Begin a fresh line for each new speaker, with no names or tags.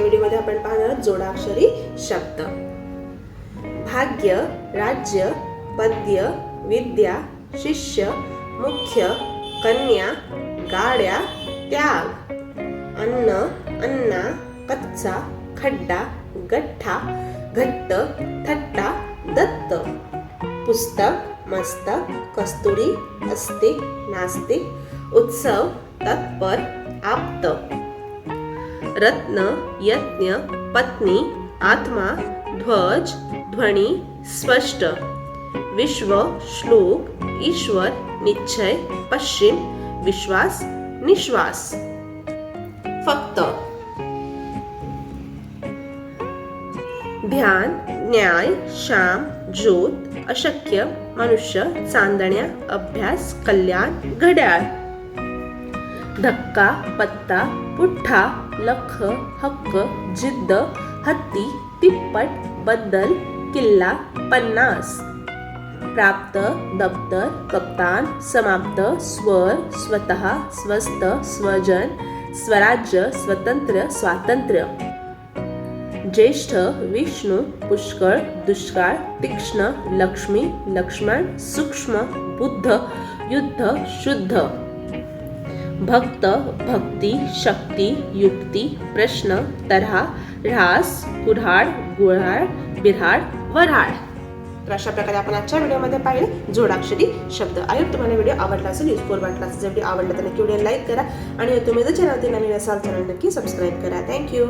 व्हिडिओमध्ये आपण पाहणार आहोत जोडाक्षरी शब्द. भाग्य राज्य पद्य विद्या शिष्य मुख्य कन्या गाड्या त्याग अन्न अन्ना कच्चा खड्डा गठ्ठा घट्ट थट्टा दत्त. पुस्तक मस्तक कस्तुरी अस्तिक नास्तिक उत्सव तत्पर आप्त. रत्न यज्ञ पत्नी आत्मा ध्वज ध्वनी स्पष्ट। विश्व श्लोक ईश्वर निश्चय पश्चिम विश्वास निश्वास। फक्त। ध्यान न्याय श्याम ज्योत अशक्य मनुष्य चांदण्या अभ्यास कल्याण घड्याळ। धक्का, पत्ता पुठ्ठा लख, हक्क, जिद्द, हत्ती, तिप्पट बद्दल किल्ला, पन्नास। प्राप्त दप्तर कप्तान, समाप्त, स्वर, स्वतः स्वस्त स्वजन, स्वराज्य, स्वतंत्र, स्वातंत्र्य। ज्येष्ठ, विष्णू, पुष्कळ, दुष्काळ, तीक्ष्ण, लक्ष्मी, लक्ष्मण, सूक्ष्म, बुद्ध, युद्ध, शुद्ध। भक्त भक्ती शक्ती युक्ती प्रश्न तऱ्हा ऱ्हास कुऱ्हाड गुऱ्हाड बिऱ्हाड वऱ्हाड. तर अशा प्रकारे आपण आजच्या व्हिडिओमध्ये पाहिले. जोडाक्षरी शब्द आयोग तुम्हाला व्हिडिओ आवडला असेल युजफुल वाटला असेल जर व्हिडिओ आवडला तर नक्की व्हिडिओ लाईक करा. आणि तुम्ही जर चॅनलवरती नवीन असाल चॅनल नक्की सबस्क्राईब करा. थँक्यू